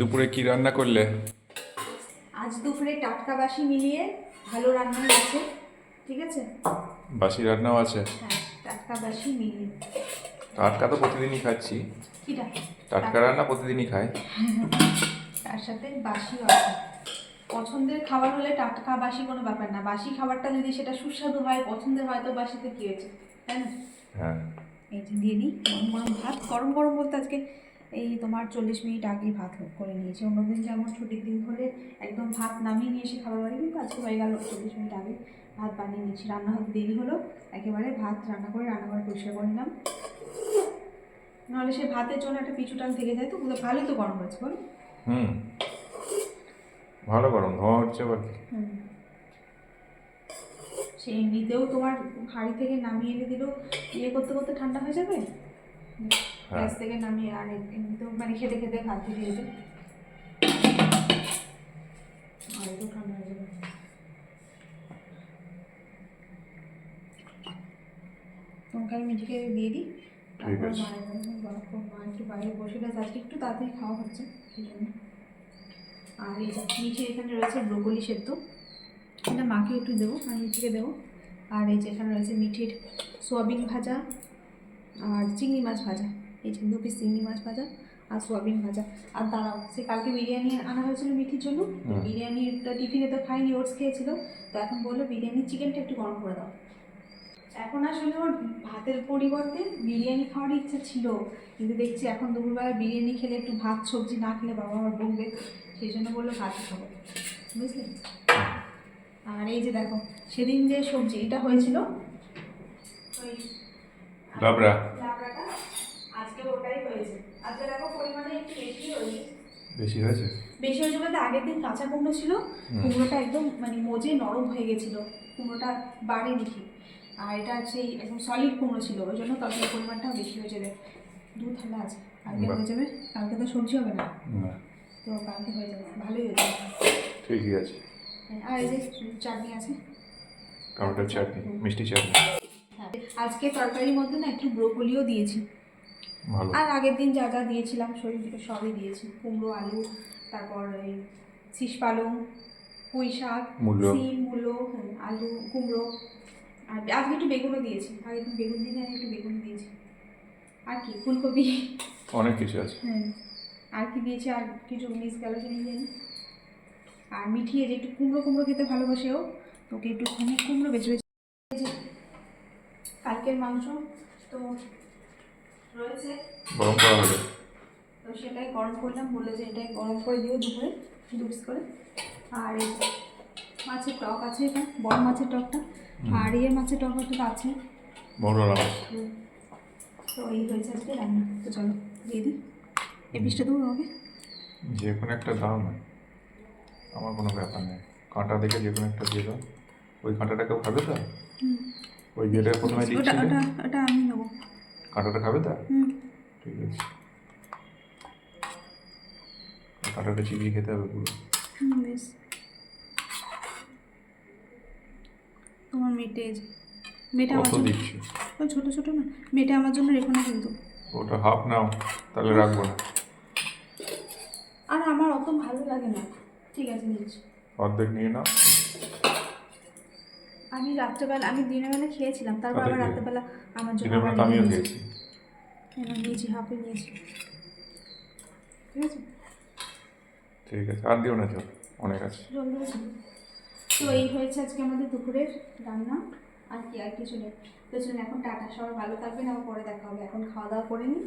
দুপুরে কি রান্না করলে? আজ দুপুরে টাটকা বাসি মিলিয়ে ভালো রান্না হয়েছে ঠিক আছে? বাসি রান্নাও আছে? হ্যাঁ টাটকা বাসি মিলিয়ে। টাটকা তো প্রতিদিনই খাচ্ছি। টাটকা রান্না প্রতিদিনই খাই। তার সাথে বাসিও আছে। পছন্দের খাবার হলে টাটকা বাসি কোনো ব্যাপার না। বাসি খাবারটা যদি সেটা সুস্বাদু হয় পছন্দের হয় তো বাসিতে কী হয়েছে? তাই না? হ্যাঁ। এই যে দিয়ে দিই গরম গরম ভাত। গরম গরম বলতে আজকে এই তোমার চল্লিশ মিনিট আগে ভাত করে নিয়েছি। অন্যদিন যেমন ছুটির দিন হলে একদম ভাত নামিয়ে নিয়ে এসে খাবার বাড়ি কিন্তু আজকে হয়ে গেল চল্লিশ মিনিট আগে ভাত বানিয়ে নিয়েছি। রান্না হতে দেরি হলো একেবারে ভাত রান্না করে রান্নাঘর পরিষ্কার করে নিলাম। নাহলে সে ভাতের জন্য একটা পিছু টান থেকে যায় তো ভালোই তো গরম হয়েছে বলো। হুম ভালো গরম ধোঁয়া হচ্ছে আবার হুম। সে এমনিতেও তোমার হাঁড়ি থেকে নামিয়ে এনে দিলেও ইয়ে করতে করতে ঠান্ডা হয়ে যাবে? গ্যাস থেকে নামিয়ে আর এমনিতেও মানে খেতে খেতে খাতে দিয়েছে। আর একটু ঠান্ডা হয়ে যাবে। মিঠিকে দিয়ে দিই তারপর মায়ের মা একটু বাইরে বসে গেছে। আজকে একটু তাড়াতাড়ি খাওয়া হচ্ছে সেই জন্য। আর এই নিচে এখানে রয়েছে ব্রোকলি সেদ্ধ। এটা মাকে একটু দেবো আর মিঠিকে দেবো। আর এই যে এখানে রয়েছে মিঠির সোয়াবিন ভাজা আর চিংড়ি মাছ ভাজা। এই যে দু পিস চিংড়ি মাছ ভাজা আর সোয়াবিন ভাজা। আর দাঁড়াও সে কালকে বিরিয়ানি আনা হয়েছিল মিঠির জন্য। বিরিয়ানিটা টিফিনে তো খাইনি ওটস খেয়েছিল। তো এখন বলল বিরিয়ানির চিকেনটা একটু গরম করে দাও। এখন আসলে ওর ভাতের পরিবর্তে বিরিয়ানি খাওয়ার ইচ্ছা ছিল। কিন্তু দেখছি এখন দুপুরবেলা বিরিয়ানি খেলে একটু ভাত সবজি না খেলে বাবা আমার বকবে। সেই জন্য বলল ভাত খাব। বুঝলে? আর এই যে দেখো সেদিন যে সবজি এটা হয়েছিল ওই লাবড়া। লাবড়াটা আজকে দেখো পরিমাণে একটু বেশি হয়েছে। বেশি হয়েছে? বেশি হয়েছে বলতে আগের দিন কাঁচা কুমড়ো ছিল কুমড়োটা একদম মানে মজে নরম হয়ে গেছিল কুমড়োটা বাড়েনি ঠিক আর এটা সেই একদম সলিড কুমড়ো ছিল ওই জন্য তরকারির পরিমাণটাও বেশি হয়ে যাবে দু থালা আছে কালকে হয়ে যাবে কালকে তো সবজি হবে না। তো কালকে হয়ে যাবে ভালোই হয়ে যাবে ঠিকই আছে। আর এই যে চাটনি আছে? টমেটোর চাটনি মিষ্টি চাটনি। হ্যাঁ আজকে তরকারির মধ্যে না একটু ব্রোকলিও দিয়েছি। আর আগের দিন যা যা দিয়েছিলাম শরীর থেকে সবই দিয়েছি। কুমড়ো আলু তারপর এই শীষ পালং পুঁই শাক মূলো। সিম মূলো হ্যাঁ, আলু কুমড়ো। আর আজকে একটু বেগুনও দিয়েছি। আগের দিন বেগুন দিনে আমি একটু বেগুন দিয়েছি। আর কি ফুলকপি। অনেক কিছু আছে। হ্যাঁ আর কি দিয়েছি? আর কিছু মিস গেল কিনে জানি আর মিঠিয়ে যে একটু কুমড়ো কুমড়ো খেতে ভালোবাসে ও তোকে একটু খানি কুমড়ো বেছে বেছে কালকের মাংস তো রয়েছে। গরম করা হলো। তো সেটাই গরম করলাম বলে যে এটাই গরম করে দিও দুপুরে পিস করে। আর এই মাছের টক আছে এটা বড় মাছের টকটা। আর ইয়ে মাছের টক একটা আছে বড় মাছ। তো এই হয়েছে আজকে রান্না। তো চলো দিয়ে দিই। এই পিসটা দেবো আমাকে যে কোনো একটা দাম আমার কোনো ব্যাপার নেই। কাঁটা দেখে যে কোনো একটা দিয়ে দাও। ওই কাঁটাটা কেউ খাবে তো? ওই যেটা প্রথমে ওটা দিচ্ছিলে ওটা ওটা আমি নেব। কাঁটাটা খাবে তা? হুম। ঠিক আছে। কাঁটাটা চিবিয়ে খেতে হবে পুরো। তোমার মেটে মেয়েটা আমার জন্য ওই ছোটো ছোটো না মেয়েটা আমার জন্য রেখো না কিন্তু। ওটা হাফ নাও তাহলে রাখব না। আর আমার অত ভালো লাগে না। ঠিক আছে নিচ্ছি। অর্ধেক নিয়ে নাও। আমি রাত্রেবেলা আমি দিনের বেলা খেয়েছিলাম তারপর আবার রাত্রেবেলা আমার জন্য আমিও খেয়েছি। নিয়েছি হাফে নিয়েছি। ঠিক আছে? ঠিক আছে আর দিও না চল অনেক আছে। তো এই হয়েছে আজকে আমাদের দুপুরের রান্না আর কি আর কিছু নেই। তো এখন টাটা সবাই ভালো থাকবেন আবার পরে দেখা হবে। এখন খাওয়া দাওয়া করে নিই